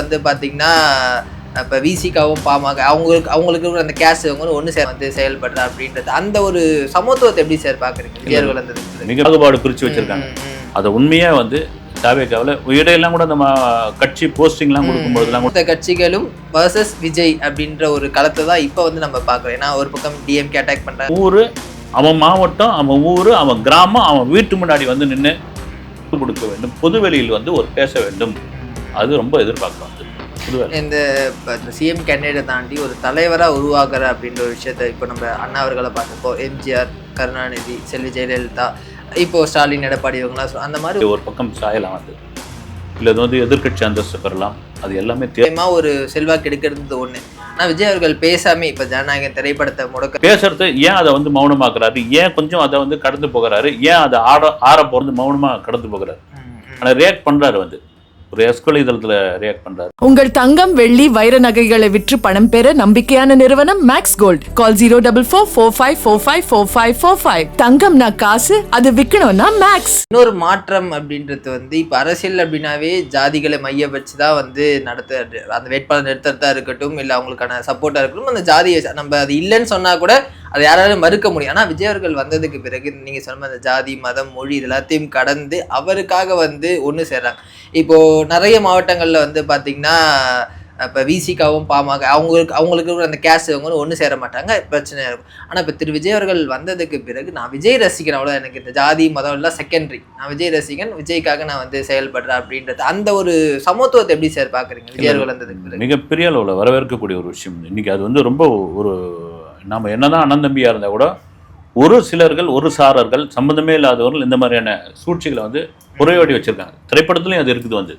வந்து பார்த்தீங்கன்னா இப்போ விசிகாவும் பாமக அவங்களுக்கு அவங்களுக்கு இருக்கிற அந்த கேஸ் அவங்க ஒன்று சேர் வந்து செயல்படுற அப்படின்றது அந்த ஒரு சமத்துவத்தை எப்படி சார் பார்க்குறீங்க விஜயர்கள் அந்த? மிக பாகுபாடு பிரித்து வச்சிருக்காங்க. அதை உண்மையா வந்து தாவேக்காவில் இடையெல்லாம் கூட நம்ம கட்சி போஸ்டிங்லாம் கொடுக்கும்போதெல்லாம் கூட கட்சிகளும் வர்சஸ் விஜய் அப்படின்ற ஒரு களத்தை தான் இப்போ வந்து நம்ம பார்க்குறோம் ஏன்னா ஒரு பக்கம் டிஎம்கே அட்டாக் பண்ணுறாங்க ஊர் அவன் மாவட்டம் அவன் ஊர் அவன் கிராமம் அவன் வீட்டு முன்னாடி வந்து நின்று கொடுக்க வேண்டும். பொதுவெளியில் வந்து ஒரு பேச வேண்டும். அது ரொம்ப எதிர்பார்க்கலாம். இந்த சிஎம் கேண்டிடேட்டை தாண்டி ஒரு தலைவராக உருவாக்குற அப்படின்ற ஒரு விஷயத்த இப்போ நம்ம அண்ணா அவர்களை பார்த்தப்போ எம்ஜிஆர் கருணாநிதி செல்வி ஜெயலலிதா இப்போ ஸ்டாலின் எடப்பாடி இவங்களாம் அந்த மாதிரி ஒரு பக்கம் சாயலாம் வந்து இல்லை இது வந்து எதிர்க்கட்சி அந்தஸ்து பெறலாம். அது எல்லாமே தே முக்கியமா ஒரு செல்வாக்கு எடுக்கிறது ஒண்ணு. ஆனா விஜய் அவர்கள் பேசாம இப்ப ஜனநாயகன் திரைப்படத்தை முடக்க பேசுறது ஏன் அதை வந்து மௌனமாக்குறாரு? ஏன் கொஞ்சம் அதை வந்து கடந்து போகிறாரு? ஏன் அதை ஆட ஆற போகிறது மௌனமாக கடந்து போகிறாரு? ஆனால் ரியாக்ட் பண்றாரு வந்து. ஒரு எஸ்கொலை இதழத்தில் ரியாக்ட் பண்றாரு. உங்கள் தங்கம் வெள்ளி வைர நகைகளை விற்று பணம் பெற நம்பிக்கையான நிறுவனம் Max Gold call zero double four four five four five four five four five தங்கம்னா காசு அது விற்கணும்னா மேக்ஸ் இன்னொரு மாற்றம் அப்படின்றது வந்து இப்ப அரசியல் அப்படின்னாவே ஜாதிகளை மைய வச்சு தான் வந்து நடத்த அந்த வேட்பாளர் நிறுத்தறதா இருக்கட்டும் இல்ல அவங்களுக்கான சப்போர்ட்டா இருக்கட்டும் அந்த ஜாதியை நம்ம அது இல்லைன்னு சொன்னா கூட அதை யாராலும் மறுக்க முடியும். ஆனா விஜய் அவர்கள் வந்ததுக்கு பிறகு நீங்க சொன்ன அந்த ஜாதி மதம் மொழி இது எல்லாத்தையும் கடந்து அவருக்காக வந்து ஒன்று சேர்றாங்க. இப்போ நிறைய மாவட்டங்கள்ல வந்து பாத்தீங்கன்னா இப்போ விசிகாவும் பாமக அவங்களுக்கு அவங்களுக்கு அந்த கேஸ் அவங்க ஒன்று சேர மாட்டாங்க பிரச்சனை இருக்கும். ஆனால் இப்போ திரு விஜய் அவர்கள் வந்ததுக்கு பிறகு நான் விஜய் ரசிகன் அவ்வளோ எனக்கு இந்த ஜாதி மதம் எல்லாம் செகண்டரி நான் விஜய் ரசிகன் விஜய்க்காக நான் வந்து செயல்படுறேன் அப்படின்றது. அந்த ஒரு சமத்துவத்தை எப்படி சார் பார்க்குறீங்க விஜய் அவர்கள் வந்ததுக்கு பிறகு. மிகப்பெரிய அளவில் வரவேற்கக்கூடிய ஒரு விஷயம். இன்னைக்கு அது வந்து ரொம்ப ஒரு நம்ம என்னதான் அண்ணன் தம்பியாக இருந்தால் கூட ஒரு சிலர்கள் ஒரு சாரர்கள் சம்பந்தமே இல்லாதவர்கள் இந்த மாதிரியான சூழ்ச்சிகளை வந்து புறையோடி வச்சிருக்காங்க. திரைப்படத்துலையும் அது இருக்குது வந்து.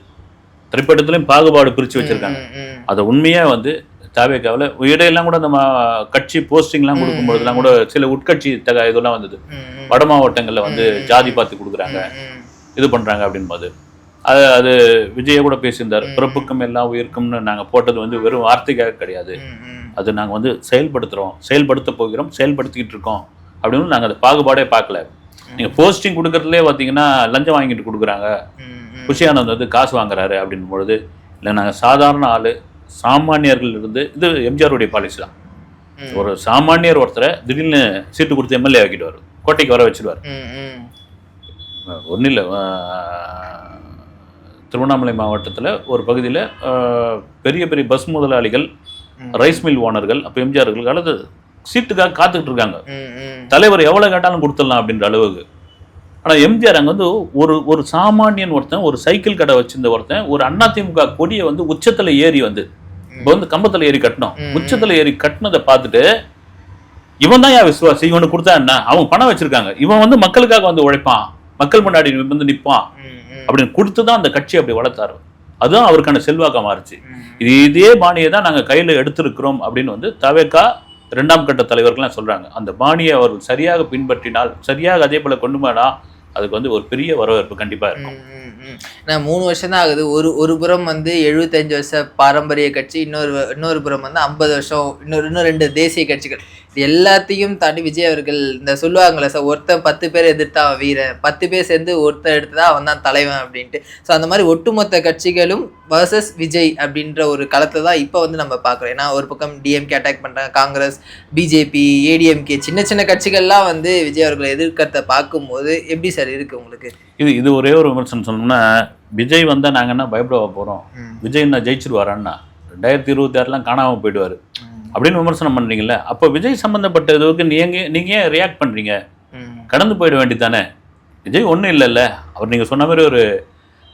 திரைப்படத்துலையும் பாகுபாடு பிரித்து வச்சிருக்காங்க. அதை உண்மையாக வந்து தாவேக்காவில் இடையெல்லாம் கூட நம்ம கட்சி போஸ்டிங்லாம் கொடுக்கும்போதெல்லாம் கூட சில உட்கட்சி தக இதெல்லாம் வந்தது. வட மாவட்டங்களில் வந்து ஜாதி பார்த்து கொடுக்குறாங்க. இது பண்ணுறாங்க அப்படின்போது. அது அது விஜய கூட பேசியிருந்தார். பிறப்புக்கும் எல்லாம் உயிருக்கும்னு நாங்கள் போட்டது வந்து வெறும் வார்த்தைக்காக கிடையாது. அது நாங்கள் வந்து செயல்படுத்துகிறோம் செயல்படுத்த போகிறோம். செயல்படுத்திக்கிட்டு இருக்கோம். அப்படின்னு நாங்கள் அந்த பாகுபாடே பார்க்கல. நீங்கள் போஸ்டிங் கொடுக்கறதுலே பார்த்தீங்கன்னா லஞ்சம் வாங்கிட்டு கொடுக்குறாங்க. குஷியானந்த் வந்து காசு வாங்குறாரு அப்படின் பொழுது இல்லை நாங்கள் சாதாரண ஆள் சாமானியர்கள் இருந்து இது எம்ஜிஆருடைய பாலிசி தான். ஒரு சாமானியர் ஒருத்தரை திடீர்னு சீட்டு கொடுத்து எம்எல்ஏ ஆக்கிடுவார் கோட்டைக்கு வர வச்சிடுவார். ஒன்றும் இல்லை திருவண்ணாமலை மாவட்டத்தில் ஒரு பகுதியில் பெரிய பெரிய பஸ் முதலாளிகள். ரைஸ் மில் ஓனர்கள் அப்போ எம்ஜிஆர்கள் அல்லது சீட்டுக்காக காத்துக்கிட்டு இருக்காங்க. தலைவர் எவ்வளோ கேட்டாலும் கொடுத்துடலாம் அப்படின்ற அளவுக்கு. ஆனால் எம்ஜிஆர் அங்கே வந்து ஒரு ஒரு சாமானியன் ஒருத்தன் ஒரு சைக்கிள் கடை வச்சிருந்த ஒருத்தன் ஒரு அதிமுக கொடியை வந்து உச்சத்தில் ஏறி வந்து இப்போ வந்து கம்பத்தில் ஏறி கட்டணும். உச்சத்தில் ஏறி கட்டினதை பார்த்துட்டு இவன் தான் ஏன் விசுவாசி? இவனு கொடுத்தா என்ன? அவங்க பணம் வச்சிருக்காங்க. இவன் வந்து மக்களுக்காக வந்து உழைப்பான். மக்கள் முன்னாடி வந்து நிற்பான். அப்படின்னு கொடுத்து தான் அந்த கட்சி அப்படி வளர்த்தாரு. அதுதான் அவருக்கான செல்வாக்கா மாறுச்சு. இது இதே பாணியை தான் நாங்கள் கையில் எடுத்திருக்கிறோம் அப்படின்னு வந்து தவேக்கா இரண்டாம் கட்ட தலைவர்கள்லாம் சொல்றாங்க. அந்த பாணியை அவர்கள் சரியாக பின்பற்றினால் சரியாக அதே போல கொண்டு போனா அதுக்கு வந்து ஒரு பெரிய வரவேற்பு கண்டிப்பா இருக்கும். நான் மூணு வருஷம் தான் ஆகுது. ஒரு ஒரு புறம் வந்து எழுபத்தஞ்சு வருஷ பாரம்பரிய கட்சி இன்னொரு இன்னொரு புறம் வந்து ஐம்பது வருஷம் இன்னொரு இன்னும் ரெண்டு தேசிய கட்சிகள். இது எல்லாத்தையும் தாண்டி விஜய் அவர்கள் இந்த சொல்லுவாங்களே சார் ஒருத்தன் பத்து பேர் எதிர்த்தா வீரன். பத்து பேர் சேர்ந்து ஒருத்தன் எடுத்ததா அவன் தான் தலைவன் அப்படின்ட்டு. ஸோ அந்த மாதிரி ஒட்டுமொத்த கட்சிகளும் வர்சஸ் விஜய் அப்படின்ற ஒரு களத்தை தான் இப்போ வந்து நம்ம பார்க்குறோம். ஏன்னா ஒரு பக்கம் டிஎம்கே அட்டாக் பண்ணுறாங்க காங்கிரஸ் பிஜேபி ஏடிஎம்கே சின்ன சின்ன கட்சிகள்லாம் வந்து விஜய் அவர்களை எதிர்க்கிறத பார்க்கும்போது எப்படி சார் இருக்குது உங்களுக்கு? இது இது ஒரே ஒரு விமர்சனம் சொன்னோம்னா விஜய் வந்தா நாங்க என்ன பயப்படவா போறோம் ம். விஜய் என்ன ஜெயிச்சிருவாரான்னா ரெண்டாயிரத்தி இருபத்தி ஆறுலாம் காணாம போயிடுவாரு அப்படின்னு விமர்சனம் பண்றீங்கல்ல அப்போ விஜய் சம்பந்தப்பட்ட இதுக்கு நீங்க நீங்க ஏன் ரியாக்ட் பண்றீங்க ம். கடந்து போயிட வேண்டியதானே விஜய் ஒன்றும் இல்லைல்ல அவர் நீங்க சொன்ன மாதிரி ஒரு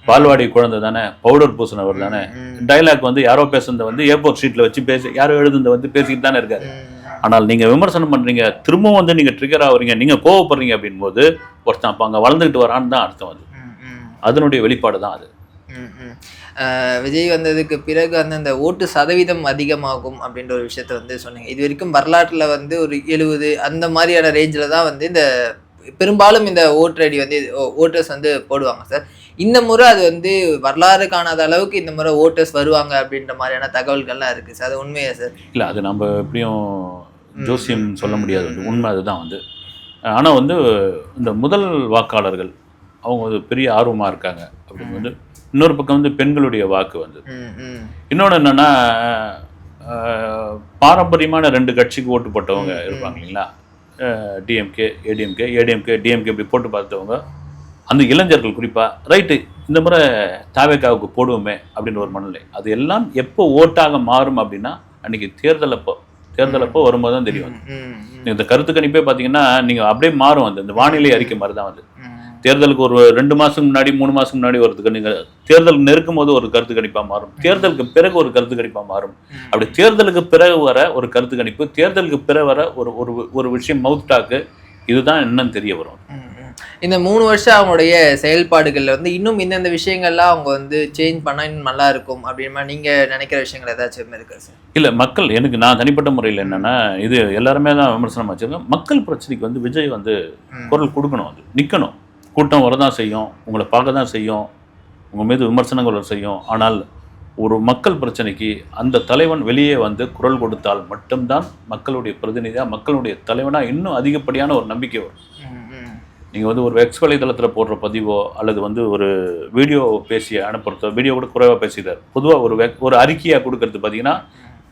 பால்வாடி குழந்தை தானே பவுடர் பூசினவர் தானே. டைலாக் வந்து யாரோ பேசுனத வந்து ஏர்போர்ட் ஸ்ட்ரீட்ல வச்சு பேசி யாரோ எழுதுனத வந்து பேசிக்கிட்டு தானே இருக்காரு. ஆனால் நீங்க விமர்சனம் பண்றீங்க திரும்பவும் வந்து நீங்க ட்ரிகர் ஆகுறீங்க நீங்க கோவப்படுறீங்க அப்படின் போது ஒருத்தன் அப்போ அங்கே வளர்ந்துக்கிட்டு வரான்னு தான் அர்த்தம் அது. அதனுடைய வெளிப்பாடு தான் அது விஜய் வந்ததுக்கு பிறகு வந்து அந்த ஓட்டு சதவீதம் அதிகமாகும் அப்படின்ற ஒரு விஷயத்த வந்து சொன்னீங்க. இது வரைக்கும் வரலாற்றில் வந்து ஒரு எழுபது அந்த மாதிரியான ரேஞ்சில் தான் வந்து இந்த பெரும்பாலும் இந்த ஓட்டர் ஐடி வந்து ஓட்டர்ஸ் வந்து போடுவாங்க சார். இந்த முறை அது வந்து வரலாறு காணாத அளவுக்கு இந்த முறை ஓட்டர்ஸ் வருவாங்க அப்படின்ற மாதிரியான தகவல்கள்லாம் இருக்குது சார். அது உண்மையா சார்? இல்லை அது நம்ம எப்படியும் ஜோசியம் சொல்ல முடியாது வந்து. உண்மை அதுதான் வந்து. ஆனால் வந்து இந்த முதல் வாக்காளர்கள் அவங்க ஒரு பெரிய ஆர்வமாக இருக்காங்க. அப்படின்னு வந்து இன்னொரு பக்கம் வந்து பெண்களுடைய வாக்கு வந்தது. இன்னொன்று என்னன்னா பாரம்பரியமான ரெண்டு கட்சிக்கு ஓட்டு போட்டவங்க இருப்பாங்க இல்லைங்களா? டிஎம்கே ஏடிஎம்கே ஏடிஎம்கே டிஎம்கே இப்படி போட்டு பார்த்தவங்க அந்த இளைஞர்கள் குறிப்பா ரைட்டு இந்த முறை தாவேக்காவுக்கு போடுவோமே அப்படின்னு ஒரு மனநிலை. அது எல்லாம் எப்போ ஓட்டாக மாறும் அப்படின்னா அன்னைக்கு தேர்தல் அப்போ தேர்தல் அப்போ வரும்போது தான் தெரியும் இந்த கருத்து கணிப்பே பார்த்தீங்கன்னா நீங்க அப்படியே மாறும் அந்த இந்த வானிலை அறிக்கை மாதிரி தான் வந்து. தேர்தலுக்கு ஒரு ரெண்டு மாசம் முன்னாடி மூணு மாசம் முன்னாடி ஒரு நீங்க தேர்தல் நெருக்கும் போது ஒரு கருத்து கணிப்பா மாறும். தேர்தலுக்கு பிறகு ஒரு கருத்து கணிப்பா மாறும். அப்படி தேர்தலுக்கு பிறகு வர ஒரு கருத்து கணிப்பு தேர்தலுக்கு பிறகு வர ஒரு ஒரு ஒரு விஷயம் மவுத் டாக்கு இதுதான் என்னன்னு தெரிய வரும். இந்த மூணு வருஷம் அவங்களுடைய செயல்பாடுகள்ல வந்து இன்னும் இந்தந்த விஷயங்கள்லாம் அவங்க வந்து சேஞ்ச் பண்ணா இன்னும் நல்லா இருக்கும் அப்படின்ற மாதிரி நீங்க நினைக்கிற விஷயங்கள் ஏதாச்சும் இருக்கா சார் இல்ல மக்கள் எனக்கு நான் தனிப்பட்ட முறையில் என்னன்னா இது எல்லாருமே தான் விமர்சனம் வச்சிருக்கேன் மக்கள் பிரச்சனைக்கு வந்து விஜய் வந்து. குரல் கொடுக்கணும் அது நிக்கணும். கூட்டம் வரதான் செய்யும் உங்களை பார்க்க தான் செய்யும் உங்க மீது விமர்சனங்கள் செய்யும். ஆனால் ஒரு மக்கள் பிரச்சனைக்கு அந்த தலைவன் வெளியே வந்து குரல் கொடுத்தால் மட்டும்தான் மக்களுடைய பிரதிநிதியா மக்களுடைய தலைவனா இன்னும் அதிகப்படியான ஒரு நம்பிக்கை வரும். நீங்கள் வந்து ஒரு எக்ஸ் வலைதளத்தில் போடுற பதிவோ அல்லது வந்து ஒரு வீடியோ பேசி அனுப்புறதோ வீடியோ கூட குறைவாக பேசிட்டார் பொதுவாக ஒரு ஒரு அறிக்கையாக கொடுக்கறது பார்த்தீங்கன்னா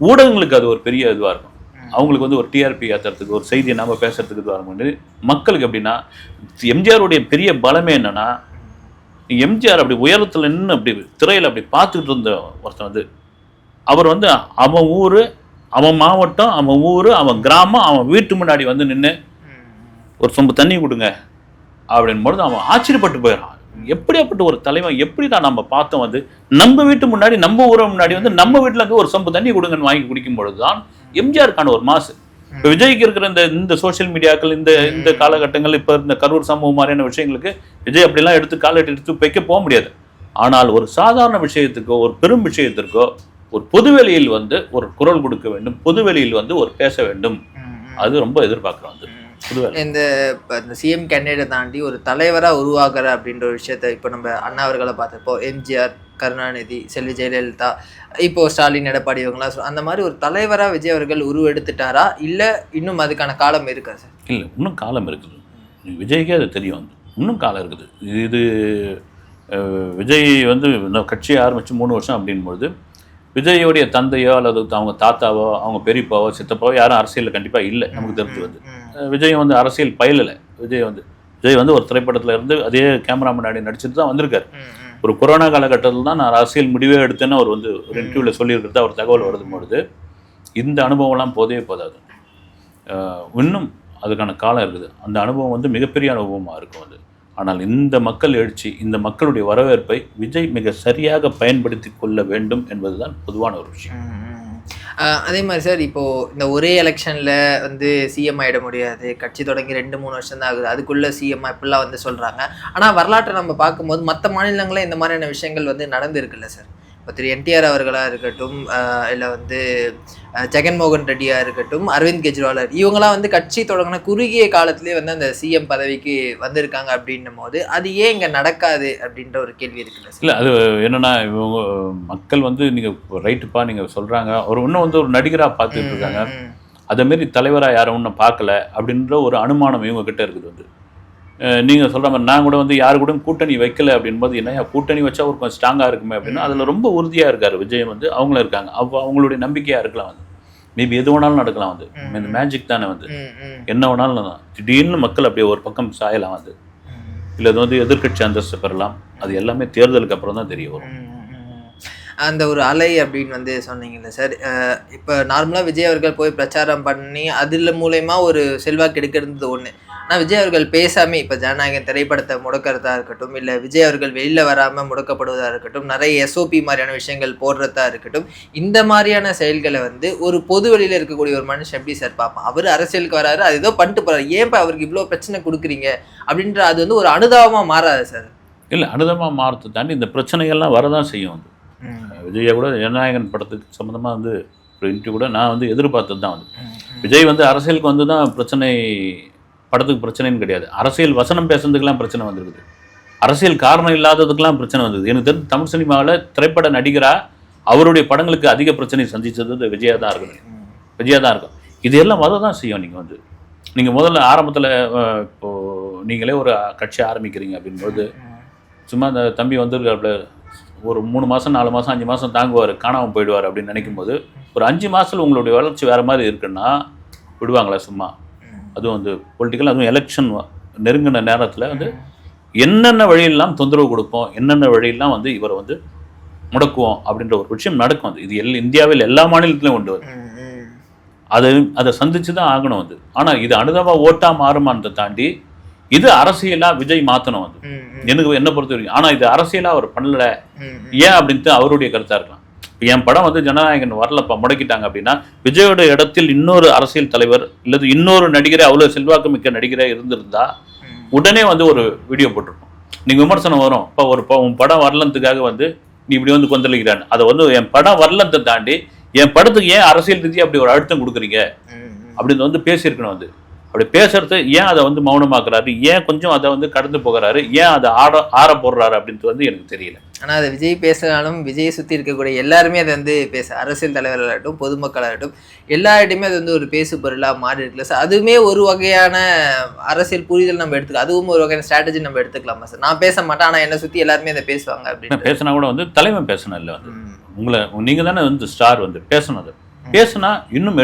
ஊடகங்களுக்கு அது ஒரு பெரிய இதுவாக இருக்கும். அவங்களுக்கு வந்து ஒரு டிஆர்பி ஏற்றுறதுக்கு ஒரு செய்தியை நாம் பேசுறதுக்கு இதுவாக இருக்கும் மக்களுக்கு எப்படின்னா எம்ஜிஆருடைய பெரிய பலமே என்னன்னா எம்ஜிஆர் அப்படி உயரத்தில் நின்று அப்படி திரையில் அப்படி பார்த்துக்கிட்டு இருந்த ஒருத்தன் வந்து அவர் வந்து அவன் ஊர் அவன் மாவட்டம் அவன் ஊர் அவன் கிராமம் அவன் வீட்டு முன்னாடி வந்து நின்று ஒரு சொம்பு தண்ணி கொடுங்க அப்படின் பொழுது அவன் ஆச்சரியப்பட்டு போயிடறான். எப்படியாப்பட்ட ஒரு தலைவன் எப்படி தான் நம்ம பார்த்தோம் வந்து நம்ம வீட்டு முன்னாடி நம்ம ஊரை முன்னாடி வந்து நம்ம வீட்டில் இருந்து ஒரு சொம்பு தண்ணி கொடுங்கன்னு வாங்கி குடிக்கும் பொழுது தான் எம்ஜிஆருக்கான ஒரு மாசு. இப்போ விஜய்க்கு இருக்கிற இந்த இந்த சோஷியல் மீடியாக்கள் இந்த இந்த காலகட்டங்கள் இப்போ இந்த கரூர் சம்பவம் மாதிரியான விஷயங்களுக்கு விஜய் அப்படிலாம் எடுத்து காலை எடுத்து வைக்க போக முடியாது. ஆனால் ஒரு சாதாரண விஷயத்துக்கோ ஒரு பெரும் விஷயத்திற்கோ ஒரு பொதுவெளியில் வந்து ஒரு குரல் கொடுக்க வேண்டும் பொதுவெளியில் வந்து ஒரு பேச வேண்டும். அது ரொம்ப எதிர்பார்க்குறோம் வந்து இந்த சிஎம் கேண்டிடேட் தாண்டி ஒரு தலைவரா உருவாக்குற அப்படின்ற ஒரு விஷயத்த இப்போ நம்ம அண்ணா அவர்களை பார்த்திருப்போம் எம்ஜிஆர் கருணாநிதி செல்வி ஜெயலலிதா இப்போ ஸ்டாலின் எடப்பாடி இவங்கலாம் சொ- அந்த மாதிரி ஒரு தலைவரா விஜய் அவர்கள் உருவெடுத்துட்டாரா? இல்ல இன்னும் அதுக்கான காலம் இருக்கா சார்? இல்லை இன்னும் காலம் இருக்குது. விஜய்க்கே அது தெரியும். இன்னும் காலம் இருக்குது. இது விஜய் வந்து இன்னும் கட்சி ஆரம்பித்து மூணு வருஷம் அப்படின்பொழுது விஜயோடைய தந்தையோ அல்லது அவங்க தாத்தாவோ அவங்க பெரியப்பாவோ சித்தப்பாவோ யாரும் அரசியலில் கண்டிப்பாக இல்லை நமக்கு தெரிஞ்சு வந்து. விஜய் வந்து அரசியல் பயிலலை. விஜய் வந்து விஜய் வந்து ஒரு திரைப்படத்தில் இருந்து அதே கேமரா முன்னாடி நடிச்சுட்டு தான் வந்திருக்காரு. ஒரு கொரோனா காலகட்டத்தில் தான் நான் அரசியல் முடிவே எடுத்தேன்னு அவர் வந்து ஒரு இன்டர்வியூவில் சொல்லியிருக்கிறதா ஒரு தகவல் வருது பொழுது. இந்த அனுபவம்லாம் போதே போதாது. இன்னும் அதுக்கான காலம் இருக்குது. அந்த அனுபவம் வந்து மிகப்பெரிய அனுபவமாக இருக்கும் அது. ஆனால் இந்த மக்கள் எழுச்சி இந்த மக்களுடைய வரவேற்பை விஜய் மிக சரியாக பயன்படுத்தி கொள்ள வேண்டும் என்பதுதான் பொதுவான ஒரு விஷயம். அதே மாதிரி சார் இப்போ இந்த ஒரே எலெக்ஷனில் வந்து சிஎம் ஆயிட முடியாது. கட்சி தொடங்கி ரெண்டு மூணு வருஷம் தான் ஆகுது. அதுக்குள்ளே சிஎம் இப்படிலாம் வந்து சொல்கிறாங்க ஆனால் வரலாற்றை நம்ம பார்க்கும்போது மற்ற மாநிலங்களில் இந்த மாதிரியான விஷயங்கள் வந்து நடந்திருக்குல்ல சார். இப்போ திரு என்டிஆர் அவர்களா இருக்கட்டும் இல்ல வந்து ஜெகன்மோகன் ரெட்டியா இருக்கட்டும் அரவிந்த் கெஜ்ரிவால் இவங்களாம் வந்து கட்சி தொடங்கின குறுகிய காலத்திலே வந்து அந்த சிஎம் பதவிக்கு வந்திருக்காங்க அப்படின்னும் போது அது ஏன் இங்க நடக்காது அப்படின்ற ஒரு கேள்வி இருக்குல்ல சார். இல்லை அது என்னன்னா இவங்க மக்கள் வந்து நீங்கள் ரைட்டுப்பா நீங்கள் சொல்கிறாங்க ஒரு இன்னும் வந்து ஒரு நடிகராக பார்த்துட்டு இருக்காங்க. ம், ம். அதை மாரி தலைவராக யாரும் இன்னும் பார்க்கல அப்படின்ற ஒரு அனுமானம் இவங்க கிட்ட இருக்குது வந்து. அஹ் நீங்க சொல்ற மாதிரி நான் கூட வந்து யாரு கூட கூட்டணி வைக்கல அப்படின்போது என்ன கூட்டணி வச்சா ஒரு கொஞ்சம் ஸ்ட்ராங்கா இருக்குமே அப்படின்னா அதுல ரொம்ப உறுதியா இருக்காரு விஜய் வந்து. அவங்களும் இருக்காங்க. அப்போ அவங்களுடைய நம்பிக்கையா இருக்கலாம் வந்து மேபி எது வேணாலும் நடக்கலாம் வந்து இந்த மேஜிக் தானே வந்து. என்ன வேணாலும் நடக்கலாம். திடீர்னு மக்கள் அப்படியே ஒரு பக்கம் சாயலாம் வந்து. இல்லை இது வந்து எதிர்க்கட்சி அந்தஸ்து பெறலாம். அது எல்லாமே தேர்தலுக்கு அப்புறம் தான் தெரிய வரும். அந்த ஒரு அலை அப்படின்னு வந்து சொன்னீங்கல்ல சார். இப்போ நார்மலாக விஜய் அவர்கள் போய் பிரச்சாரம் பண்ணி அதில் மூலயமா ஒரு செல்வாக்கு எடுக்கிறது ஒன்று ஆனால் விஜய் அவர்கள் பேசாம இப்போ ஜனநாயகன் திரைப்படத்தை முடக்கிறதா இருக்கட்டும் இல்லை விஜய் அவர்கள் வெளியில் வராமல் முடக்கப்படுவதா இருக்கட்டும் நிறைய எஸ்ஓபி மாதிரியான விஷயங்கள் போடுறதா இருக்கட்டும் இந்த மாதிரியான செயல்களை வந்து ஒரு பொது வெளியில் இருக்கக்கூடிய ஒரு மனுஷன் எப்படி சார் பார்ப்பான்? அவர் அரசியலுக்கு வராரு அது ஏதோ பண்ணிட்டு போறாரு. ஏன் அவருக்கு இவ்வளோ பிரச்சனை கொடுக்குறீங்க? அப்படின்ற அது வந்து ஒரு அனுதாபமாக மாறாது சார்? இல்லை அனுதமாக மாறத்தை தாண்டி இந்த பிரச்சனைகள்லாம் வரதான் செய்யும் வந்து. விஜயை கூட ஜனநாயகன் படத்துக்கு சம்மந்தமாக வந்து ஒரு இன்டர்வியூ கூட நான் வந்து எதிர்பார்த்தது தான் வந்து விஜய் வந்து அரசியலுக்கு வந்து தான் பிரச்சனை படத்துக்கு பிரச்சனைன்னு கிடையாது. அரசியல் வசனம் பேசுறதுக்கெல்லாம் பிரச்சனை வந்திருக்குது. அரசியல் காரணம் இல்லாததுக்கெல்லாம் பிரச்சனை வந்தது. எனக்கு தெரிஞ்சு தமிழ் சினிமாவில் திரைப்பட நடிகரா அவருடைய படங்களுக்கு அதிக பிரச்சனை சந்திச்சது இந்த விஜயா தான் இருக்குது விஜயா தான் இருக்கும் இது எல்லாம் வர தான் செய்யும் நீங்கள் வந்து. நீங்கள் முதல்ல ஆரம்பத்தில் இப்போ நீங்களே ஒரு கட்சி ஆரம்பிக்கிறீங்க அப்படின்போது சும்மா அந்த தம்பி வந்திருக்காப்புல ஒரு மூணு மாதம் நாலு மாதம் அஞ்சு மாதம் தாங்குவார் காணாமல் போயிடுவார் அப்படின்னு நினைக்கும் போது ஒரு அஞ்சு மாதத்தில் உங்களுடைய வளர்ச்சி வேறு மாதிரி இருக்குன்னா விடுவாங்களா சும்மா? அதுவும் வந்து பொலிட்டிக்கல் அதுவும் எலெக்ஷன் நெருங்கின நேரத்தில் வந்து என்னென்ன வழியெல்லாம் தொந்தரவு கொடுப்போம் என்னென்ன வழியெல்லாம் வந்து இவரை வந்து முடக்குவோம் அப்படின்ற ஒரு விஷயம் நடக்கும் அது இது எல் இந்தியாவில் எல்லா மாநிலத்திலும் உண்டு அது. ம், ம். அது அதை சந்திச்சு தான் ஆகணும் அது ஆனால் இது அனுதாபா ஓட்டா மாறுமானதை தாண்டி இது அரசியலா விஜய் மாற்றணும் அது. எனக்கு என்ன பொறுத்த வரைக்கும் ஆனால் இது அரசியலா அவர் பண்ணல. ஏன் அப்படின்ட்டு அவருடைய கருத்தா இருக்கலாம் என் படம் வந்து ஜனநாயகன் வரலப்பா முடக்கிட்டாங்க அப்படின்னா விஜயோட இடத்தில் இன்னொரு அரசியல் தலைவர் இல்லது இன்னொரு நடிகரை அவ்வளவு செல்வாக்கு மிக்க நடிகரே இருந்திருந்தா உடனே வந்து ஒரு வீடியோ போட்டிருப்போம். நீங்க விமர்சனம் வரும். இப்போ ஒரு உன் படம் வரலன்றதுக்காக வந்து நீ இப்படி வந்து கொந்தளிக்கிறான்னு. அதை வந்து என் படம் வரலன்றதை தாண்டி என் படத்துக்கு ஏன் அரசியல் ரீதியாக அப்படி ஒரு அழுத்தம் கொடுக்குறீங்க. அப்படின்னு வந்து பேசியிருக்கணும் வந்து அப்படி பேசுறது ஏன் அதை வந்து மௌனமாக்குறாரு? ஏன் கொஞ்சம் அதை வந்து கடந்து போகிறாரு? ஏன் அதை ஆட ஆற போடுறாரு அப்படின்றது வந்து எனக்கு தெரியல. ஆனா அதை விஜய் பேசினாலும் விஜயை சுத்தி இருக்கக்கூடிய எல்லாருமே அதை வந்து பேச அரசியல் தலைவர்களாகட்டும் பொதுமக்களாகட்டும் எல்லார்ட்டையுமே அது வந்து ஒரு பேசு பொருளா மாறி இருக்குல்ல. சார் அதுவுமே ஒரு வகையான அரசியல் புரிதல் நம்ம எடுத்துக்கலாம் அதுவும் ஒரு வகையான ஸ்ட்ராட்டஜி நம்ம எடுத்துக்கலாமா சார் நான் பேச மாட்டேன் ஆனா என்னை சுத்தி எல்லாருமே அதை பேசுவாங்க அப்படின்னு பேசினா கூட வந்து தலைமை பேசணும் இல்லை வந்து. உங்களை நீங்க தானே வந்து ஸ்டார் வந்து பேசணும் அது. பேசுனா இன்னும்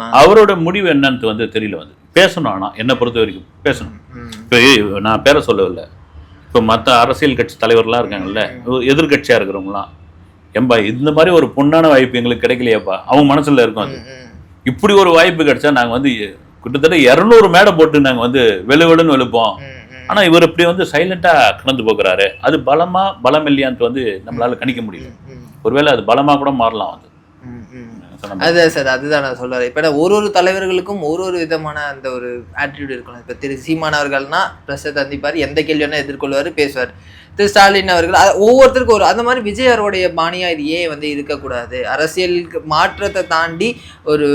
ஆ, அவரோட முடிவு என்னன்னு வந்து தெரியல வந்து. பேசணும் ஆனா என்னை பொறுத்த வரைக்கும் பேசணும். இப்போ நான் பேரை சொல்லவில்லை. இப்போ மற்ற அரசியல் கட்சி தலைவர்லாம் இருக்காங்கல்ல எதிர்கட்சியாக இருக்கிறவங்களாம் ஏம்பா இந்த மாதிரி ஒரு பொண்ணான வாய்ப்பு எங்களுக்கு கிடைக்கலையாப்பா. அவங்க மனசுல இருக்கும் அது. இப்படி ஒரு வாய்ப்பு கிடைச்சா நாங்க வந்து கிட்டத்தட்ட இரநூறு மேடை போட்டு நாங்க வந்து வெளுவெளுன்னு வெளுப்போம். ஆனால் ஆனா இவர் இப்படி வந்து சைலண்ட்டாக கடந்து போகிறாரு. அது பலமா பலம் இல்லையான்ட்டு வந்து நம்மளால கணிக்க முடியும் ஒருவேளை அது பலமா கூட மாறலாம் வந்து அதுதான் சார் அதுதான் நான் சொல்ல இப்போ ஒரு ஒரு தலைவர்களுக்கும் ஒரு ஒரு விதமான அந்த ஒரு ஆட்டிடியூட் இருக்கணும். இப்போ திரு சீமான் அவர்கள்னா ப்ரெஸ்ஸை தந்திப்பார் எந்த கேள்வி வேணால் எதிர்கொள்வார் பேசுவார். திரு ஸ்டாலின் அவர்கள் ஒவ்வொருத்தருக்கும் ஒரு அந்த மாதிரி விஜய் அவருடைய இது ஏன் வந்து இருக்கக்கூடாது? அரசியல் மாற்றத்தை தாண்டி ஒரு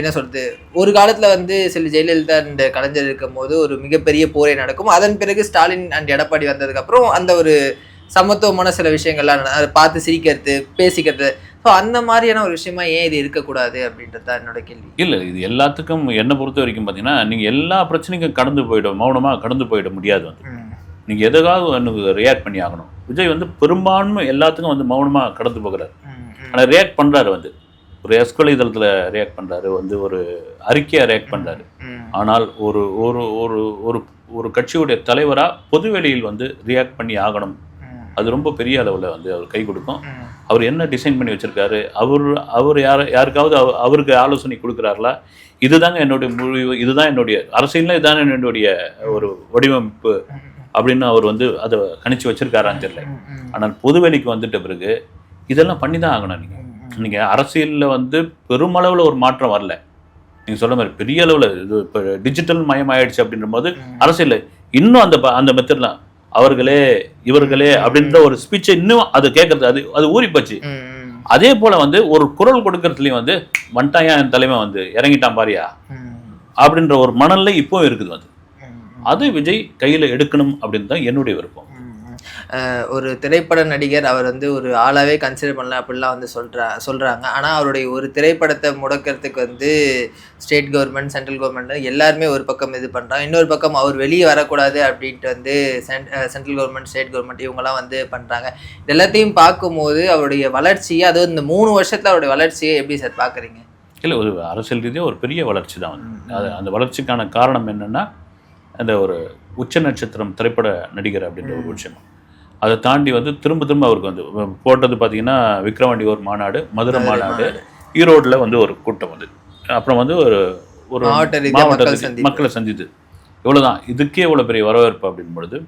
என்ன சொல்றது ஒரு காலத்தில் வந்து செல்வி ஜெயலலிதா அண்ட் கலைஞர் இருக்கும் போது ஒரு மிகப்பெரிய போரே நடக்கும். அதன் பிறகு ஸ்டாலின் அண்ட் எடப்பாடி வந்ததுக்கப்புறம் அந்த ஒரு சமத்துவமான சில விஷயங்கள்லாம் அதை பார்த்து சிரிக்கிறது பேசிக்கிறது. ஸோ அந்த மாதிரியான ஒரு விஷயமா ஏன் இது இருக்கக்கூடாது அப்படின்றது தான் என்னோட கேள்வி. இல்ல இது எல்லாத்துக்கும் என்னை பொறுத்த வரைக்கும் பாத்தீங்கன்னா நீங்க எல்லா பிரச்சனைக்கும் கடந்து போயிட மௌனமா கடந்து போயிட முடியாது வந்து. நீங்க எதுக்காவது ஒன்று ரியாக்ட் பண்ணி ஆகணும்? விஜய் வந்து பெரும்பான்மை எல்லாத்துக்கும் வந்து மௌனமா கடந்து போகிறாரு. ஆனா ரியாக்ட் பண்றாரு வந்து. ஒரு எஸ்கொலை இதழத்துல ரியாக்ட் பண்றாரு வந்து ஒரு அறிக்கையா ரியாக்ட் பண்றாரு. ஆனால் ஒரு ஒரு ஒரு ஒரு ஒரு கட்சியுடைய தலைவரா பொதுவெளியில் வந்து ரியாக்ட் பண்ணி ஆகணும். அது ரொம்ப பெரிய அளவுல வந்து அவர் கை கொடுக்கும். அவர் என்ன டிசைன் பண்ணி வச்சிருக்காரு? அவர் அவர் யார் யாருக்காவது அவ- அவருக்கு ஆலோசனை கொடுக்குறாருல? இதுதாங்க என்னுடைய முடிவு இதுதான் என்னுடைய அரசியல்னா இதுதான் என்னுடைய ஒரு வடிவமைப்பு அப்படின்னு அவர் வந்து அதை கணிச்சு வச்சிருக்காரான்னு தெரியல. ஆனால் பொதுவெளிக்கு வந்துட்ட பிறகு இதெல்லாம் பண்ணி தான் ஆகணும் நீங்க. நீங்க அரசியல்ல வந்து பெருமளவுல ஒரு மாற்றம் வரல. நீங்க சொல்ற மாதிரி பெரிய அளவுல இது இப்போ டிஜிட்டல் மயம் ஆயிடுச்சு அப்படின்ற போது அரசியல்ல இன்னும் அந்த அந்த மெத்தட்லாம் அவர்களே இவர்களே அப்படின்ற ஒரு ஸ்பீச்சை இன்னும் அது கேட்கறது அது அது ஊறி போச்சு. அதே போல வந்து ஒரு குரல் கொடுக்கறதுலயும் வந்து வந்துட்டாயா என் தலைமை வந்து? இறங்கிட்டான் பாரியா? அப்படின்ற ஒரு மணல்ல இப்போ இருக்குது வந்து அது விஜய் கையில எடுக்கணும் அப்படின்னு தான் என்னுடைய விருப்பம். ஒரு திரைப்பட நடிகர் அவர் வந்து ஒரு ஆளாவே கன்சிடர் பண்ணல அப்படிலாம் வந்து சொல்றா சொல்றாங்க. ஆனா அவருடைய ஒரு திரைப்படத்தை முடக்கிறதுக்கு வந்து ஸ்டேட் கவர்மெண்ட் சென்ட்ரல் கவர்மெண்ட் எல்லாருமே ஒரு பக்கம் இது பண்றாங்க இன்னொரு பக்கம் அவர் வெளியே வரக்கூடாது அப்படின்ட்டு வந்து சென்ட்ரல் கவர்மெண்ட் ஸ்டேட் கவர்மெண்ட் இவங்கெல்லாம் வந்து பண்றாங்க. இது எல்லாத்தையும் பார்க்கும்போது அவருடைய வளர்ச்சியை அதுவும் இந்த மூணு வருஷத்துல அவருடைய வளர்ச்சியை எப்படி சார் பாக்குறீங்க இல்லை ஒரு அரசியல் ரீதியாக ஒரு பெரிய வளர்ச்சி தான் வந்து அது அந்த வளர்ச்சிக்கான காரணம் என்னன்னா அந்த ஒரு உச்ச நட்சத்திரம் திரைப்பட நடிகர் அப்படின்ற ஒரு விஷயம் அதை தாண்டி வந்து திரும்ப திரும்ப அவருக்கு வந்து போட்டது பார்த்தீங்கன்னா விக்ரவாண்டி ஒரு மாநாடு மதுரை மாநாடு ஈரோட்டில் வந்து ஒரு கூட்டம் வந்து. அப்புறம் வந்து ஒரு ஒரு மாவட்ட மக்கள் சந்தித்து. இவ்வளவுதான். இதுக்கே இவ்வளோ பெரிய வரவேற்பு அப்படின் பொழுது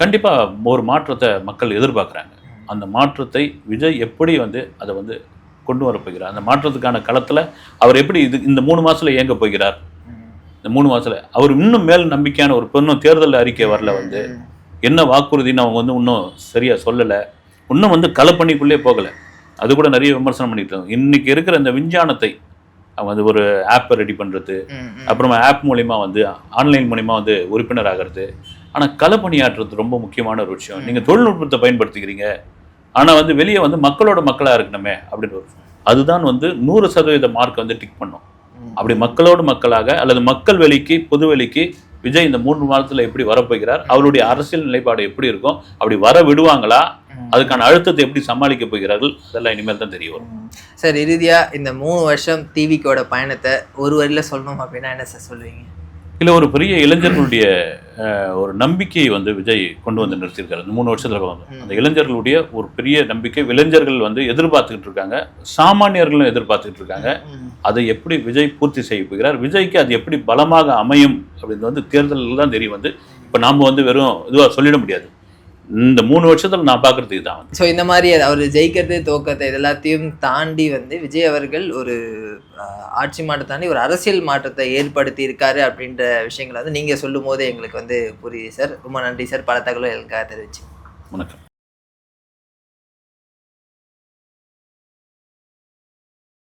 கண்டிப்பாக ஒரு மாற்றத்தை மக்கள் எதிர்பார்க்குறாங்க. அந்த மாற்றத்தை விஜய் எப்படி வந்து அதை வந்து கொண்டு வர போகிறார்? அந்த மாற்றத்துக்கான களத்தில் அவர் எப்படி இது இந்த மூணு மாசத்துல இயங்க போகிறார்? இந்த மூணு மாசத்துல. அவர் இன்னும் மேல் நம்பிக்கையான ஒரு இன்னும் தேர்தல் அறிக்கை வரல வந்து. என்ன வாக்குறுதின்னு அவங்க வந்து இன்னும் சரியா சொல்லலை. இன்னும் வந்து களப்பணிக்குள்ளே போகலை. அது கூட நிறைய விமர்சனம் பண்ணிட்டு இருக்காங்க இன்னைக்கு இருக்கிற இந்த விஞ்ஞானத்தை அவங்க வந்து ஒரு ஆப்பை ரெடி பண்ணுறது அப்புறமா ஆப் மூலிமா வந்து ஆன்லைன் மூலிமா வந்து உறுப்பினர் ஆகிறது. ஆனால் களப்பணியாற்றுறது ரொம்ப முக்கியமான ஒரு விஷயம். நீங்கள் தொழில்நுட்பத்தை பயன்படுத்திக்கிறீங்க. ஆனால் வந்து வெளியே வந்து மக்களோட மக்களாக இருக்கணுமே அப்படின்ற ஒரு அதுதான் வந்து நூறு சதவீத மார்க் வந்து டிக் பண்ணும். அப்படி மக்களோடு மக்களாக அல்லது மக்கள் வெளிக்கு பொது வெளிக்கு விஜய் இந்த மூன்று மாதத்துல எப்படி வரப்போகிறார் அவருடைய அரசியல் நிலைப்பாடு எப்படி இருக்கும் அப்படி வர விடுவாங்களா அதுக்கான அழுத்தத்தை எப்படி சமாளிக்க போகிறார்கள் அதெல்லாம் இனிமேல் தான் தெரிய வரும். சார் இறுதியா இந்த மூணு வருஷம் டிவிக்கோட பயணத்தை ஒரு வரியில சொல்லணும் அப்படின்னா என்ன சார் சொல்லுவீங்க? இல்லை ஒரு பெரிய இளைஞர்களுடைய ஒரு நம்பிக்கையை வந்து விஜய் கொண்டு வந்து நிறுத்தியிருக்காரு. இந்த மூணு வருஷத்துல வந்து. அந்த இளைஞர்களுடைய ஒரு பெரிய நம்பிக்கை இளைஞர்கள் வந்து எதிர்பார்த்துக்கிட்டு இருக்காங்க. சாமானியர்களும் எதிர்பார்த்துக்கிட்டு இருக்காங்க. அதை எப்படி விஜய் பூர்த்தி செய்ய போகிறார்? விஜய்க்கு அது எப்படி பலமாக அமையும்? அப்படின்னு வந்து தேர்தலில் தான் தெரியும் வந்து. இப்போ நாம் வந்து வெறும் இதுவாக சொல்லிட முடியாது. இந்த மூணு வருஷத்துல நான் பார்க்கறது இதுதான் ஸோ இந்த மாதிரி அவர் ஜெயிக்கிறது தோக்கத்தை எல்லாத்தையும் தாண்டி வந்து விஜய் அவர்கள் ஒரு ஆட்சி மாற்றத்தை தாண்டி ஒரு அரசியல் மாற்றத்தை ஏற்படுத்தி இருக்காரு அப்படின்ற விஷயங்களை வந்து நீங்க சொல்லும் போது எங்களுக்கு வந்து புரியுது சார். ரொம்ப நன்றி சார். பல தகவல்களுக்காக தெரிவிச்சு. வணக்கம்.